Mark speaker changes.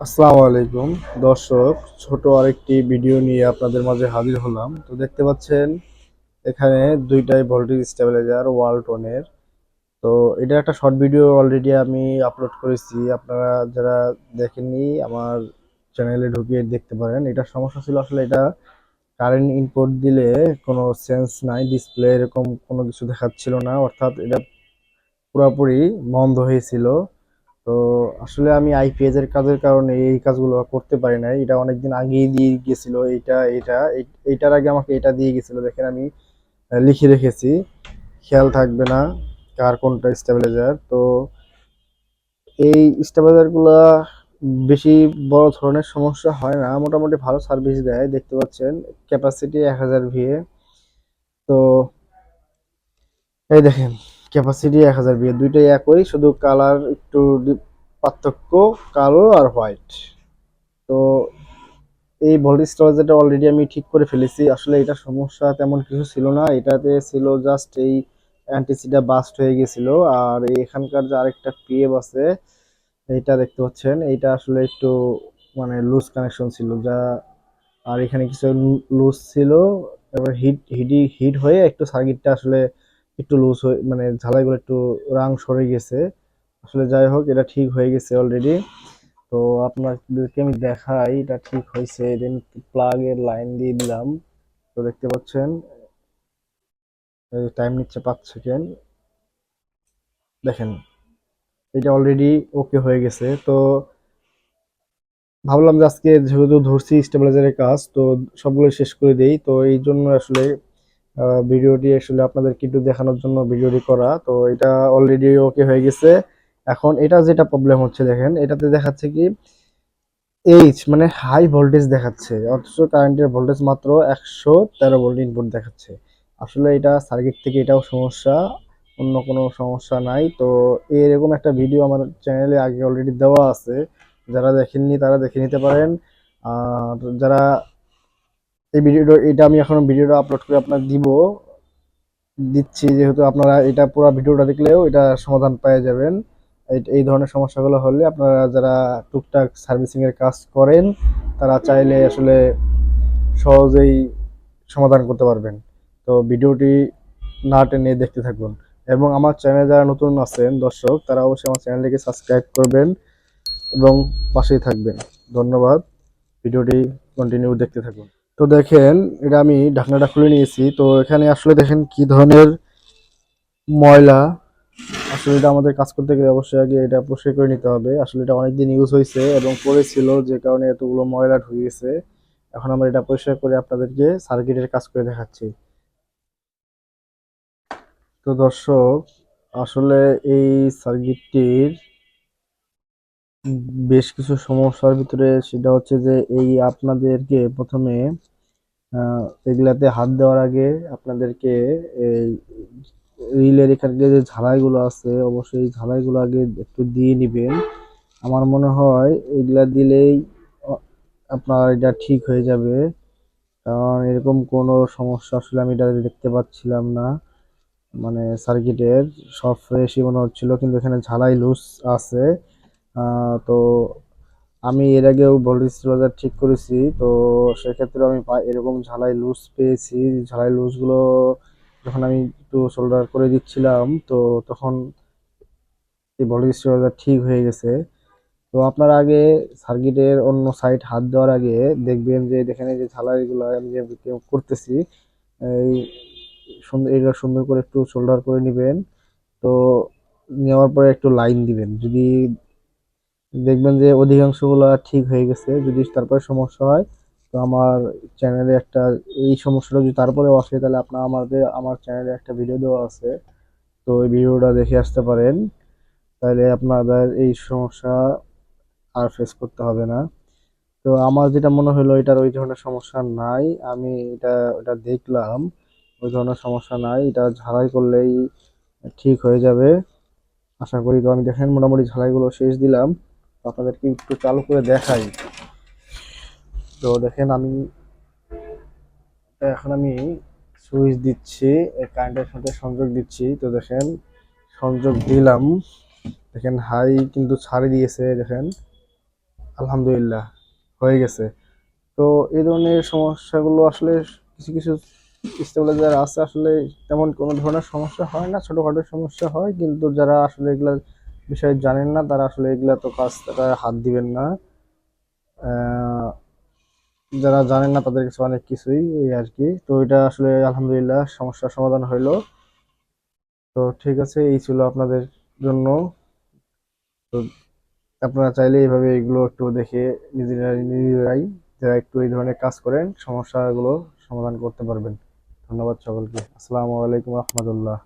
Speaker 1: আসসালামু আলাইকুম। দর্শক, ছোট আরেকটি ভিডিও নিয়ে আপনাদের মাঝে হাজির হলাম। তো দেখতে পাচ্ছেন, এখানে দুইটাই ভোল্টেজ স্টেবিলাইজার ওয়ালটনের তো এটা একটা শর্ট ভিডিও অলরেডি আমি আপলোড করেছি। আপনারা যারা দেখেননি, আমার চ্যানেলে ঢুকিয়ে দেখতে পারেন। এটা সমস্যা ছিল আসলে এটা কারেন্ট ইনপুট দিলে কোনো সেন্স নাই ডিসপ্লে এরকম কোনো কিছু দেখাচ্ছিল না। অর্থাৎ এটা পুরোপুরি বন্ধ হয়েছিল। তো আসলে আমি আইপিএস এর কাজের কারণে এই কাজগুলো করতে পারি নাই। এটা অনেকদিন আগেই দিয়ে গেছিল এটা এই- এইটার আগে আমাকে এটা দিয়ে গেছিল। দেখেন আমি লিখে রেখেছি, খেয়াল থাকবে না কার কোনটা স্টেবিলাইজার তো এই স্টেবিলাইজারগুলা বেশি বড় ধরনের সমস্যা হয় না, মোটামুটি ভালো সার্ভিস দেয়, দেখতে পাচ্ছেন। ক্যাপাসিটি এক হাজার ভিএ তো এই দেখেন ক্যাপাসিটি এক হাজার বিয়ে, দুইটাই একই, শুধু কালার একটু পার্থক্য কালো আর হোয়াইট তো এই ভোল্টেজ স্টোরেজটা অলরেডি আমি ঠিক করে ফেলেছি। আসলে এটা সমস্যা তেমন কিছু ছিল না। এটাতে ছিল জাস্ট এই অ্যান্টিসিটা বাস্ট হয়ে গেছিল। আর এখানকার যে আরেকটা পিএফ আছে, এইটা দেখতে পাচ্ছেন, এইটা আসলে একটু মানে লুজ কানেকশন ছিল। যা আর এখানে কিছু লুজ ছিল, এবার হিট হিটি হিট হয়ে একটু সার্কিটটা আসলে একটু লুজ হয়ে মানে ঝালাইগুলো একটু রাং সরে গেছে। আসলে যাই হোক, এটা ঠিক হয়ে গেছে অলরেডি তো আপনাদেরকে আমি দেখাই, এটা ঠিক হয়েছে। দেন প্লাগ এর লাইন দিয়ে দিলাম। তো দেখতে পাচ্ছেন টাইম নিচ্ছে পাঁচ সেকেন্ড দেখেন, এটা অলরেডি ওকে হয়ে গেছে। তো ভাবলাম যে আজকে যেহেতু ধরছি স্টেবিলাইজারের কাজ, তো সবগুলো শেষ করে দেই। তো এই জন্য আসলে ভিডিওটি আসলে আপনাদেরকে একটু দেখানোর জন্য ভিডিওটি করা। তো এটা অলরেডি ওকে হয়ে গেছে। এখন এটা যেটা প্রবলেম হচ্ছে দেখেন, এটাতে দেখাচ্ছে কি এইচ মানে হাই ভোল্টেজ দেখাচ্ছে, অথচ কারেন্টের ভোল্টেজ মাত্র একশো তেরো ভোল্ট ইনপুট দেখাচ্ছে। আসলে এটা সার্কিট থেকে এটাও সমস্যা, অন্য কোনো সমস্যা নাই। তো এরকম একটা ভিডিও আমার চ্যানেলে আগে অলরেডি দেওয়া আছে। যারা দেখেননি তারা দেখে নিতে পারেন। আর যারা এই ভিডিওটা, এটা আমি এখন ভিডিওটা আপলোড করে আপনার দিব। দিচ্ছি যেহেতু আপনারা এটা পুরো ভিডিওটা দেখলেও এটা সমাধান পেয়ে যাবেন। এই- এই ধরনের সমস্যাগুলো হলে আপনারা যারা টুকটাক সার্ভিসিং এর কাজ করেন, তারা চাইলে আসলে সহজেই সমাধান করতে পারবেন। তো ভিডিওটি না টেনে দেখতে থাকুন। এবং আমার চ্যানেলে যারা নতুন আছেন, দর্শক, তারা অবশ্যই আমার চ্যানেলটিকে সাবস্ক্রাইব করবেন এবং পাশেই থাকবেন। ধন্যবাদ। ভিডিওটি কন্টিনিউ দেখতে থাকুন। তো দেখেন, এটা আমি ঢাকনাটা খুলে নিয়েছি। তো এখানে আসলে দেখেন কি ধরনের ময়লা। আসলে এটা আমাদের কাজ করতে গেলে অবশ্যই আগে এটা পরিষ্কার করে নিতে হবে। আসলে এটা অনেকদিন ইউজ হয়েছে এবং পড়েছিল যে কারণে এতগুলো ময়লা ঢুকে গেছে। এখন আমরা এটা পরিষ্কার করে আপনাদেরকে সার্কিটের কাজ করে দেখাচ্ছি। তো দর্শক, আসলে এই সার্কিটটির বেশ কিছু সমস্যার ভিতরে সেটা হচ্ছে যে এই আপনাদেরকে প্রথমে এগুলাতে হাত দেওয়ার আগে আপনাদেরকে এই রিলের এখানে যে ঝালাইগুলো আছে, অবশ্যই এই ঝালাইগুলো আগে একটু দিয়ে নিবেন। আমার মনে হয় এগুলা দিলেই আপনার এটা ঠিক হয়ে যাবে। কারণ এরকম কোনো সমস্যা আসলে আমি এটা দেখতে পাচ্ছিলাম না। মানে সার্কিটের সব ফ্রেশই মনে হচ্ছিল, কিন্তু এখানে ঝালাই লুজ আছে। তো আমি এর আগেও ভোল্টেজ স্টেবিলাইজার ঠিক করেছি, তো সেক্ষেত্রে আমি এরকম ঝালাই লুজ পেয়েছি। ঝালাই লুজগুলো যখন আমি একটু সোল্ডার করে দিচ্ছিলাম, তো তখন এই ভোল্টেজ স্টেবিলাইজার ঠিক হয়ে গেছে। তো আপনার আগে সার্কিটের অন্য সাইড হাত দেওয়ার আগে দেখবেন যে এখানে যে ঝালাইগুলো আমি যে করতেছি, এই সুন্দর এগুলো সুন্দর করে একটু সোল্ডার করে নেবেন। তো নেওয়ার পরে একটু লাইন দিবেন। যদি দেখবেন যে অধিকাংশগুলো ঠিক হয়ে গেছে, যদি তারপরে সমস্যা হয়, তো আমার চ্যানেলে একটা, এই সমস্যাটা যদি তারপরেও আসে, তাহলে আপনার আমাদের, আমার চ্যানেলে একটা ভিডিও দেওয়া আছে। তো ওই ভিডিওটা দেখে আসতে পারেন। তাহলে আপনাদের এই সমস্যা আর ফেস করতে হবে না। তো আমার যেটা মনে হলো, এটার ওই ধরনের সমস্যা নাই। আমি এটা এটা দেখলাম, ওই ধরনের সমস্যা নাই। এটা ঝালাই করলেই ঠিক হয়ে যাবে। আশা করি তো আমি দেখেন, মোটামুটি ঝালাইগুলো শেষ দিলাম। আপনাদেরকে একটু চালু করে দেখাই। তো দেখেন আমি, এখন আমি সুইচ দিচ্ছি কারেন্টের সাথে সংযোগ দিচ্ছি। তো দেখেন, সংযোগ দিলাম। দেখেন হাই কিন্তু ছাড়ে দিয়েছে, দেখেন। আলহামদুলিল্লাহ, হয়ে গেছে। তো এই ধরনের সমস্যাগুলো আসলে কিছু কিছু স্টেবিলাইজার আছে, আসলে তেমন কোনো ধরনের সমস্যা হয় না, ছোটোখাটো সমস্যা হয়। কিন্তু যারা আসলে এগুলা বিষয়ে জানেন না, তারা আসলে এগুলা তো কাজ, তারা হাত দিবেন না। যারা জানেন না, তাদের কাছে অনেক কিছুই এই আর কি। তো এটা আসলে আলহামদুলিল্লাহ সমস্যার সমাধান হইল। তো ঠিক আছে, এই ছিল আপনাদের জন্য। তো আপনারা চাইলে এইভাবে এগুলো একটু দেখে নিজেরাই যারা একটু এই ধরনের কাজ করেন, সমস্যাগুলো সমাধান করতে পারবেন। ধন্যবাদ সকলকে। আসসালামু আলাইকুম রহমতুল্লাহ।